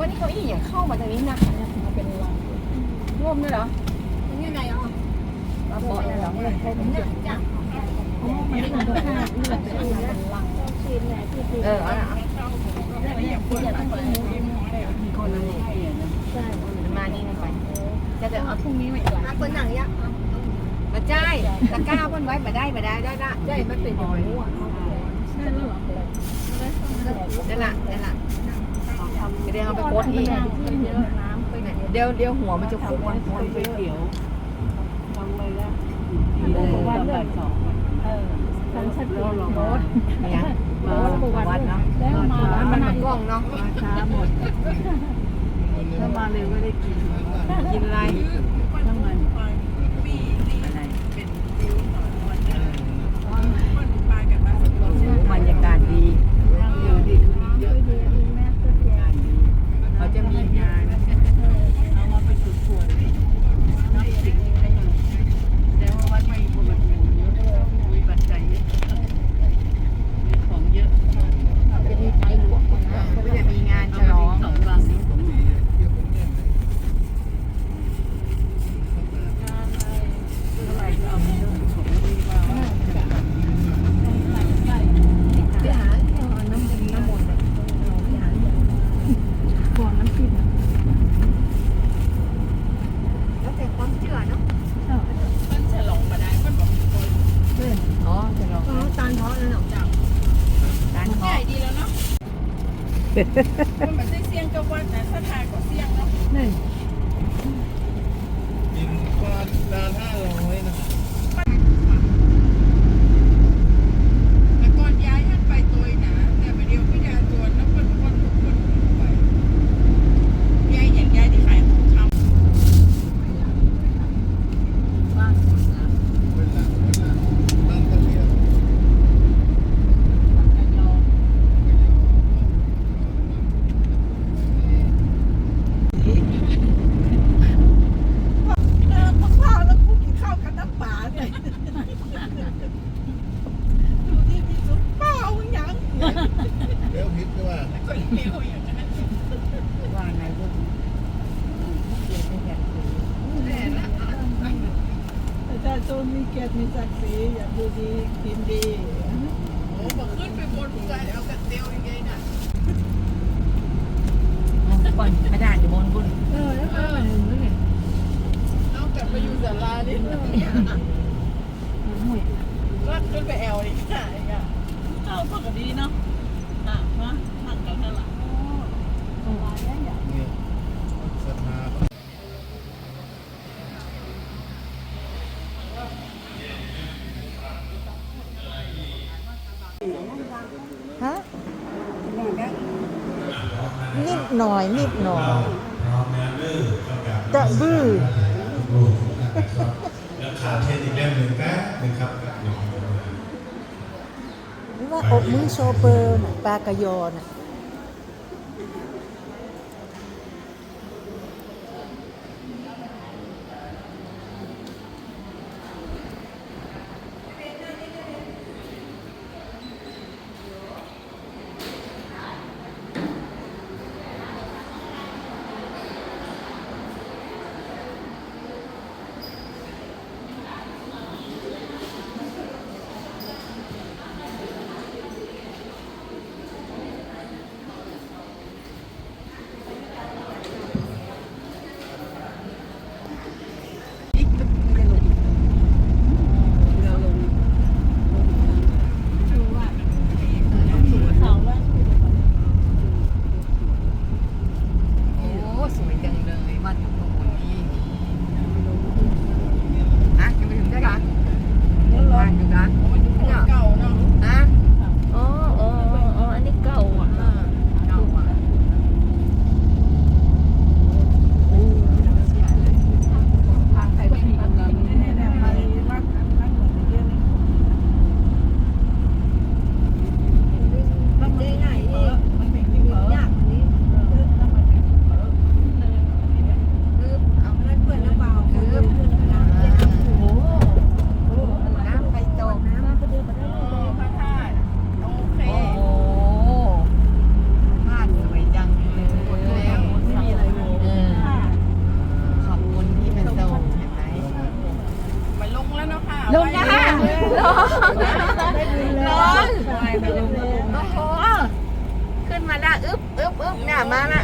ว่านี่เขาอีอย่างเข้ามาทางนี้นะมาเป็นลังร่วมด้วยเหรอนี่ไงอะมาเบาะนั่เหรอเนี่ยจ้ะอ๋อมันเป็นตัวข้างนี่แหละเป็นลังชีนแหละเออเอาละที่จะต้องเป็นมีคนมานี่ยใช่มานี่นะไปจะเดี๋ยวเอาพรุ่งนี้มาอีกหลาคนหนังยะมาจ่ายตะก้าเพิ่นไว้มาได้มาได้ได้ได้ใช่มันเป็นอย่างนี้อะใช่แล้วเหรอนั่นละนั่นละ เดี๋ยวเอาไปโพสต์อีกที่เยอะน้ำไปไหนเดี๋ยวเดี๋ยวหัวมันจะฟุ้งมันฟุ้งไปเขียวลองเลยละเออวันเรื่องเออทำชัดเจนโน้ตเนี่ยโน้ตประวัวัดติเนาะแล้วมามันวัมันนนั้นกล้องเนาะช้าหมดถ้ามาเร็วไม่ได้กินกินอะไร ทั้งมัน บรรยากาศดี อยู่ดีเยอะดีแม่ก็แย่ เขาจะมีงาน เอามาเป็นสุดส่วนนับสิ่งให้หน่อยแล้ววัดไม่ปวดหัวมีปัจจัยเยอะมีของเยอะ จะมีไฟหลวงนะเขาจะมีงานฉลอง สองรังนี้ผมมีเท่าไหร่ก็เอาไปเรื่องของดีกว่า ไปหาเอาน้ำน้ำมนต์ไปหา ก่อนน้ำจิ้ม แล้วแต่ความเชื่อเนาะ มันฉลองมาได้มันบอกคน อ๋อฉลอง อ๋อตาลเพาะนั่นหรอ จับ ด้านคอ ง่ายดีแล้วเนาะ มันเหมือนได้เสียงเจ้าวัดนะถ้าทายก็เสียงเนาะนี่กินกว่าดานห้าร้อยนะ แต่ก่อนย้ายท่านไปตัวนะแต่ไปเดียวก็ย้ายตัวแล้วคนคนทุกคนไปย้ายอย่างย้ายที่ขายของชำ บ้านคนละ เวลาเวลาบ้านก็เรียน กันยอ เออมะพร้าวแล้วกูกินข้าวกับน้ำปลาเนี่ยดูที่มีซุปเปล่าอย่าง เดี๋ยวพิษก็ว่า ก็เลี้ยวอย่างนั้น ว่าไงพวกเรียนไม่แข็งขืน แน่ละ ประชาช นมีเกียรติมีศักดิ์ศรีอยากดูดีกินดีโอ้บอกขึ้นไปบนภูเขาเอากันเตียวยังไงน่ะก่อนกระดาษอยู่บนบุญเออแล้วก็นไหมเนี่ยเอากไปอยู่ศาลาดิห่วยก็ขึ้นไปแอลอีกอะอีกอะเอาปกติเนาะอะมานั่งกันนั่นแหละเนี่ยศรัทธา ฮะ นิดหน่อยนิดหน่อยจะบื้อแล้วขาดเทนอีกเล่มหนึ่งแป๊บหนึ่งครับเดี๋ยวหรือว่าอบมือโชเปอร์น่ะปลากระยอน่ะ โอ้โหขึ้นมาได้อึ๊บอึ๊บอึ๊บเนี่ยมาละ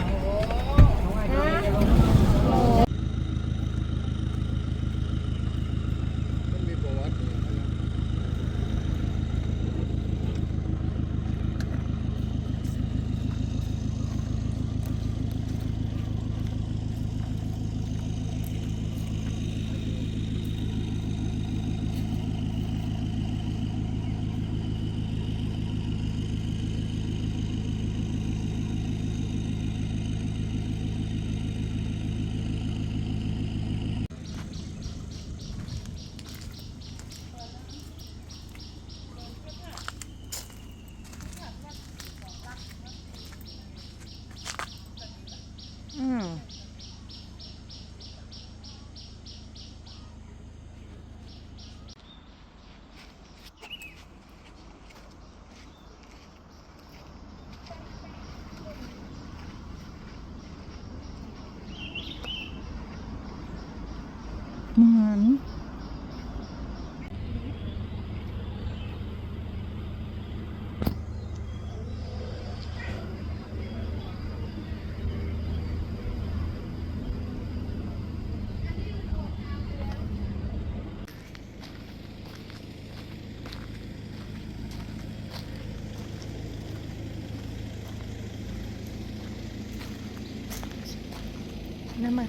น้ำมัน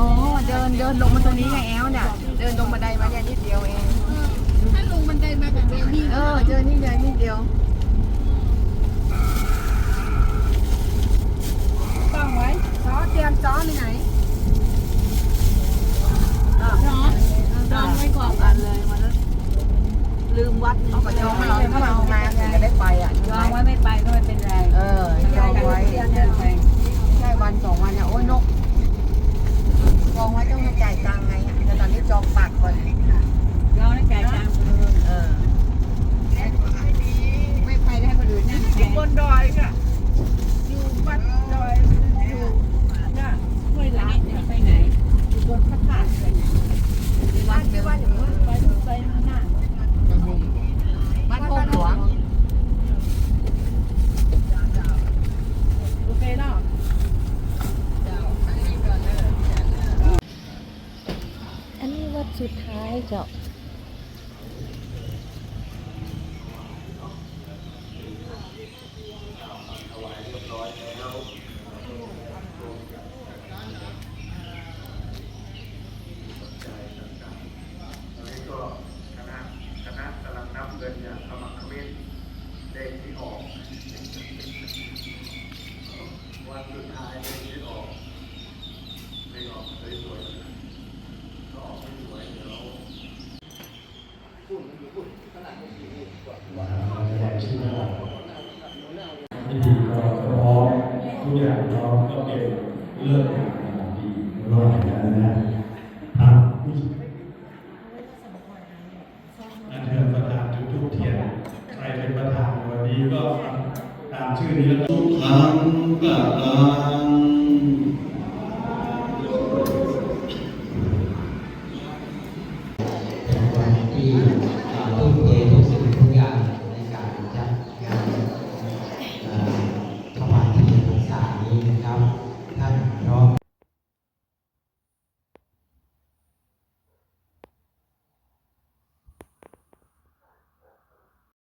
อ๋อเดินเดินลงมาตรงนี้ไงแอลเนี่ยเดินลงบันไดมาเนี่ยนิดเดียวเองถ้าลงบันไดมาแบบนี้นี่เออเจอนี่เดียวนิดเดียวต้องไว้ซอเตรียมซอไปไหน จองไว้ก่อนกันเลยมาแล้วลืมวัดเอากระจองเราถ้าเรามาจะได้ไปอะจองไว้ไม่ไปก็ไม่เป็นไร เออจองไว้เดินไปใช่วันสองวันเนี่ยโอ้ยนกจองไว้ต้องมาจ่ายตังค์ไงแต่ตอนนี้จองปากก่อนจองแล้วจ่ายตังค์เลย เออ ไม่ไปได้คนอื่นนั่งแท อยู่ น บนดอยค่ะอยู่วัดดอยอยู่น่ะห้วยลาดเนี่ย ไปไหน อยู่บนพระธาตุเลย วัดไม่วัดอย่างนี้ ไปไปข้างหน้า วัดโคกหลวง โอเคเนาะ อันนี้วัดสุดท้ายเจ้า ตอนนี้ก็คณะคณะกำลังนับเงินอย่างขมักเขม้นเลขที่ ออกวันสุดท้ายเลขที่ออกเลขออกสวยๆนะก็ออกไม่สวยเดี๋ยว พิธีก็พร้อม ทุกอย่างพร้องก็เป็นเลืองงานของดีรอดแล้วนะครับอันเชิญประธานจุดทุกเทียนใครเป็นประธานวันนี้ก็ตามชื่อนี้แล้วกันทุกครั้งก็ตาม